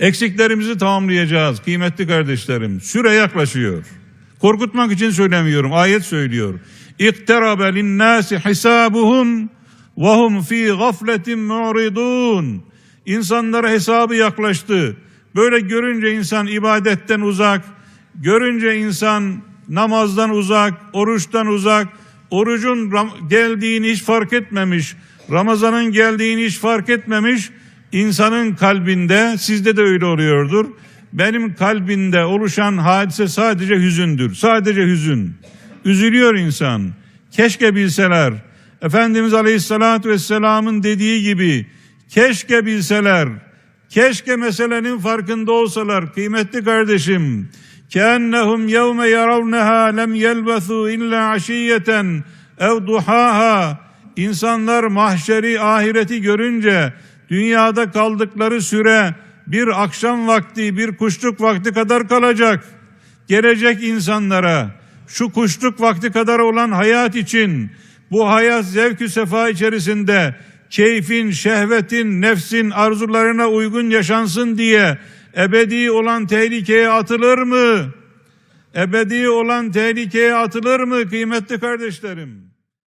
Eksiklerimizi tamamlayacağız kıymetli kardeşlerim. Süre yaklaşıyor. Korkutmak için söylemiyorum. Ayet söylüyor. İkterabe linnâsi hisabuhum ve hum fî gafletin mu'ridun. İnsanlara hesabı yaklaştı. Böyle görünce insan ibadetten uzak, görünce insan namazdan uzak, oruçtan uzak, orucun geldiğini hiç fark etmemiş, Ramazan'ın geldiğini hiç fark etmemiş, insanın kalbinde sizde de öyle oluyordur. Benim kalbinde oluşan hadise sadece hüzündür. Sadece hüzün. Üzülüyor insan. Keşke bilseler. Efendimiz Aleyhisselatü Vesselam'ın dediği gibi keşke bilseler. Keşke meselenin farkında olsalar kıymetli kardeşim. Kennehum yevme yaravneha lem yelbesu illa aşiyeten ev duhaha. İnsanlar mahşeri ahireti görünce dünyada kaldıkları süre bir akşam vakti bir kuşluk vakti kadar kalacak. Gelecek insanlara şu kuşluk vakti kadar olan hayat için bu hayat zevkü sefa içerisinde keyfin, şehvetin, nefsin arzularına uygun yaşansın diye ebedi olan tehlikeye atılır mı? Ebedi olan tehlikeye atılır mı kıymetli kardeşlerim?